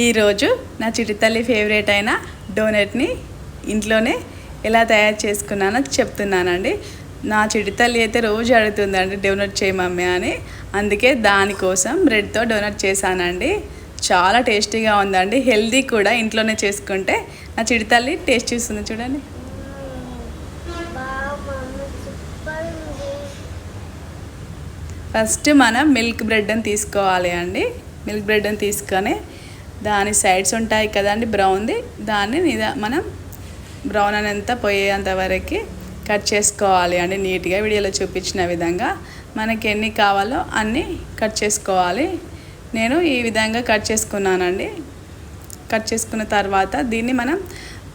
ఈరోజు నా చిటితల్లి ఫేవరెట్ అయిన డోనట్ని ఇంట్లోనే ఎలా తయారు చేసుకున్నానో చెప్తున్నానండి. నా చిటితల్లి అయితే రోజు అడుగుతుందండి డోనట్ చేయమమ్మే అని. అందుకే దానికోసం బ్రెడ్తో డోనట్ చేశానండి. చాలా టేస్టీగా ఉందండి. హెల్దీ కూడా ఇంట్లోనే చేసుకుంటే నా చిటితల్లి టేస్ట్ చూస్తుంది చూడండి. ఫస్ట్ మనం మిల్క్ బ్రెడ్ని తీసుకోవాలి అండి. మిల్క్ బ్రెడ్ని తీసుకొని దాని సైడ్స్ ఉంటాయి కదండి బ్రౌన్ది. దాన్ని నిదా మనం బ్రౌన్ అనేంత పోయేంత వరకు కట్ చేసుకోవాలి అండి. నీట్గా వీడియోలో చూపించిన విధంగా మనకి ఎన్ని కావాలో అన్నీ కట్ చేసుకోవాలి. నేను ఈ విధంగా కట్ చేసుకున్నానండి. కట్ చేసుకున్న తర్వాత దీన్ని మనం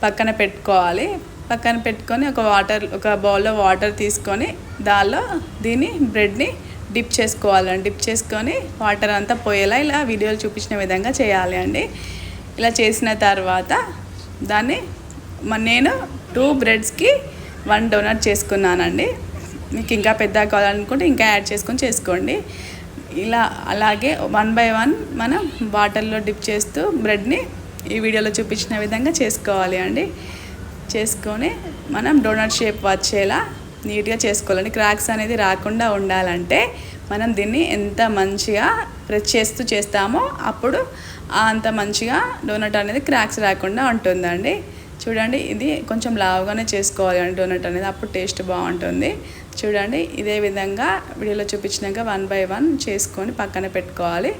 పక్కన పెట్టుకోవాలి. పక్కన పెట్టుకొని ఒక వాటర్ ఒక బౌల్లో వాటర్ తీసుకొని దానిలో దీన్ని బ్రెడ్ని డిప్ చేసుకోవాలండి డిప్ చేసుకొని వాటర్ అంతా పోయేలా ఇలా వీడియోలు చూపించిన విధంగా చేయాలి అండి. ఇలా చేసిన తర్వాత దాన్ని నేను టూ బ్రెడ్స్కి వన్ డోనట్ చేసుకున్నానండి. మీకు ఇంకా పెద్ద కావాలనుకుంటే ఇంకా యాడ్ చేసుకొని చేసుకోండి. ఇలా అలాగే వన్ బై వన్ మనం వాటర్లో డిప్ చేస్తూ బ్రెడ్ని ఈ వీడియోలో చూపించిన విధంగా చేసుకోవాలి అండి. చేసుకొని మనం డోనట్ షేప్ వచ్చేలా నీట్గా చేసుకోవాలండి. క్రాక్స్ అనేది రాకుండా ఉండాలంటే మనం దీన్ని ఎంత మంచిగా ప్రెస్ చేస్తూ చేస్తామో అప్పుడు అంత మంచిగా డోనట్ అనేది క్రాక్స్ రాకుండా ఉంటుందండి. చూడండి ఇది కొంచెం లావుగానే చేసుకోవాలి అండి డోనట్ అనేది. అప్పుడు టేస్ట్ బాగుంటుంది. చూడండి ఇదే విధంగా వీడియోలో చూపించినాక వన్ బై వన్ చేసుకొని పక్కన పెట్టుకోవాలి.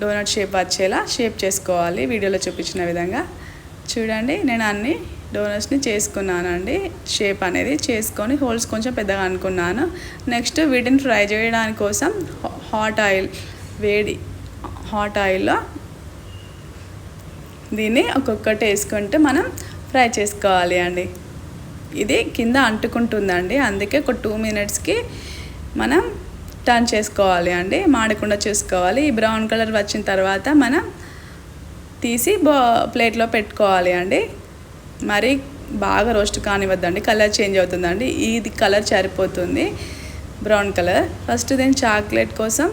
డోనట్ షేప్ వచ్చేలా షేప్ చేసుకోవాలి వీడియోలో చూపించిన విధంగా. చూడండి నేను అన్ని డోనట్స్ని చేసుకున్నానండి. షేప్ అనేది చేసుకొని హోల్స్ కొంచెం పెద్దగా అనుకున్నాను. నెక్స్ట్ వీటిని ఫ్రై చేయడానికి కోసం హాట్ ఆయిల్ వేడి హాట్ ఆయిల్లో దీన్ని ఒక్కొక్కటి వేసుకుంటూ మనం ఫ్రై చేసుకోవాలి అండి. ఇది కింద అంటుకుంటుందండి. అందుకే ఒక టూ మినిట్స్కి మనం టర్న్ చేసుకోవాలి అండి. మాడకుండా చూసుకోవాలి. ఈ బ్రౌన్ కలర్ వచ్చిన తర్వాత మనం తీసి బా ప్లేట్లో పెట్టుకోవాలి అండి. మరి బాగా రోస్ట్ కానివ్వద్దండి కలర్ చేంజ్ అవుతుందండి. ఇది కలర్ సరిపోతుంది. Brown colour. ఫస్ట్ దీని చాక్లెట్ కోసం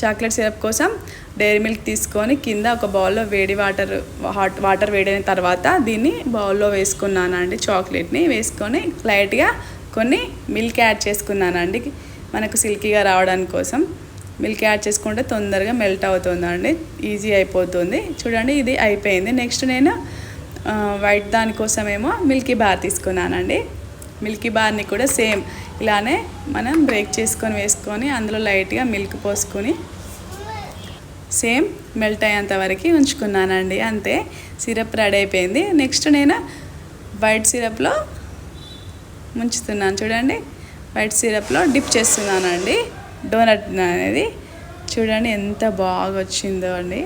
చాక్లెట్ సిరప్ కోసం డైరీ మిల్క్ తీసుకొని కింద ఒక బౌల్లో వేడి వాటర్ హాట్ వాటర్ వేడైన తర్వాత దీన్ని బౌల్లో వేసుకున్నానండి చాక్లెట్ని. వేసుకొని లైట్గా కొన్ని మిల్క్ యాడ్ చేసుకున్నానండి. మనకు సిల్కీగా రావడానికి కోసం మిల్క్ యాడ్ చేసుకుంటే తొందరగా మెల్ట్ అవుతుందండి. ఈజీ అయిపోతుంది. చూడండి ఇది అయిపోయింది. నెక్స్ట్ నేను వైట్ దానికోసమేమో మిల్కీ బార్ తీసుకున్నానండి. మిల్కీ బార్ని కూడా సేమ్ ఇలానే మనం బ్రేక్ చేసుకొని వేసుకొని అందులో లైట్గా మిల్క్ పోసుకొని సేమ్ మెల్ట్ అయ్యేంత వరకు ఉంచుకున్నానండి. అంతే సిరప్ రెడీ అయిపోయింది. నెక్స్ట్ నేను వైట్ సిరప్లో ముంచుతున్నాను. చూడండి వైట్ సిరప్లో డిప్ చేస్తున్నానండి. డోనట్ అనేది. చూడండి ఎంత బాగా వచ్చిందో అండి.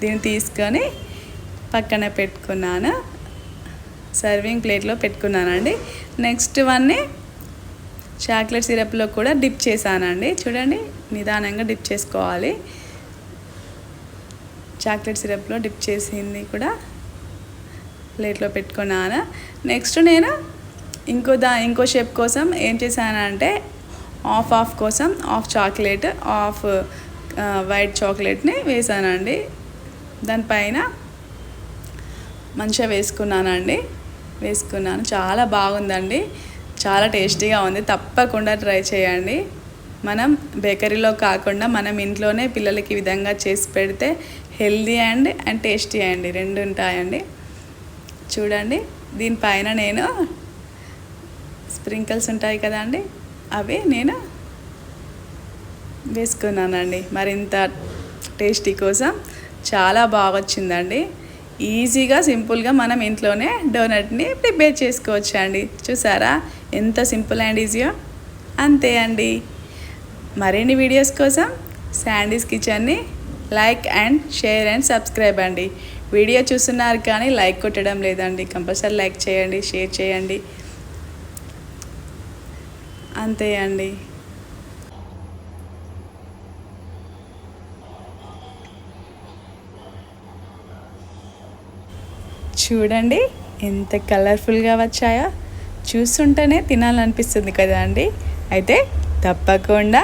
దీన్ని తీసుకొని పక్కన పెట్టుకున్నాను. సర్వింగ్ ప్లేట్లో పెట్టుకున్నానండి. నెక్స్ట్ వన్ని చాక్లెట్ సిరప్లో కూడా డిప్ చేశానండి. చూడండి నిదానంగా డిప్ చేసుకోవాలి. చాక్లెట్ సిరప్లో డిప్ చేసింది కూడా ప్లేట్లో పెట్టుకున్నాను. నెక్స్ట్ నేను ఇంకో దా ఇంకో షేప్ కోసం ఏం చేశానంటే ఆఫ్ ఆఫ్ కోసం ఆఫ్ చాక్లెట్ ఆఫ్ వైట్ చాక్లెట్ని వేసానండి దానిపైన మంచిగా వేసుకున్నానండి. వేసుకున్నాను. చాలా బాగుందండి. చాలా టేస్టీగా ఉంది. తప్పకుండా ట్రై చేయండి. మనం బేకరీలో కాకుండా మనం ఇంట్లోనే పిల్లలకి ఈ విధంగా చేసి పెడితే హెల్దీ అండ్ అండ్ టేస్టీ అండి. రెండు ఉంటాయండి. చూడండి. దీనిపైన నేను స్ప్రింకిల్స్ ఉంటాయి కదండి అవి నేను వేసుకున్నానండి. మరింత టేస్టీ కోసం. చాలా బాగా వచ్చిందండి ఈజీగా సింపుల్గా మనం ఇంట్లోనే డోనట్ని ప్రిపేర్ చేసుకోవచ్చు అండి చూసారా? ఎంత సింపుల్ అండ్ ఈజీయో? అంతే అండి. మరిన్ని వీడియోస్ కోసం Sandy's కిచెన్ని like and share and subscribe అండి. వీడియో చూస్తున్నారు కానీ లైక్ కొట్టడం లేదండి. కంపల్సరీ లైక్ చేయండి షేర్ చేయండి. అంతే అండి. చూడండి ఎంత కలర్ఫుల్గా వచ్చాయో. చూస్తుంటేనే తినాలనిపిస్తుంది కదా అండి. అయితే తప్పకుండా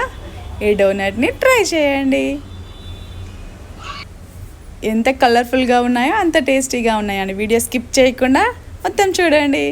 ఈ డోనట్ని ట్రై చేయండి. ఎంత కలర్ఫుల్గా ఉన్నాయో అంత టేస్టీగా ఉన్నాయండి వీడియో స్కిప్ చేయకుండా మొత్తం చూడండి.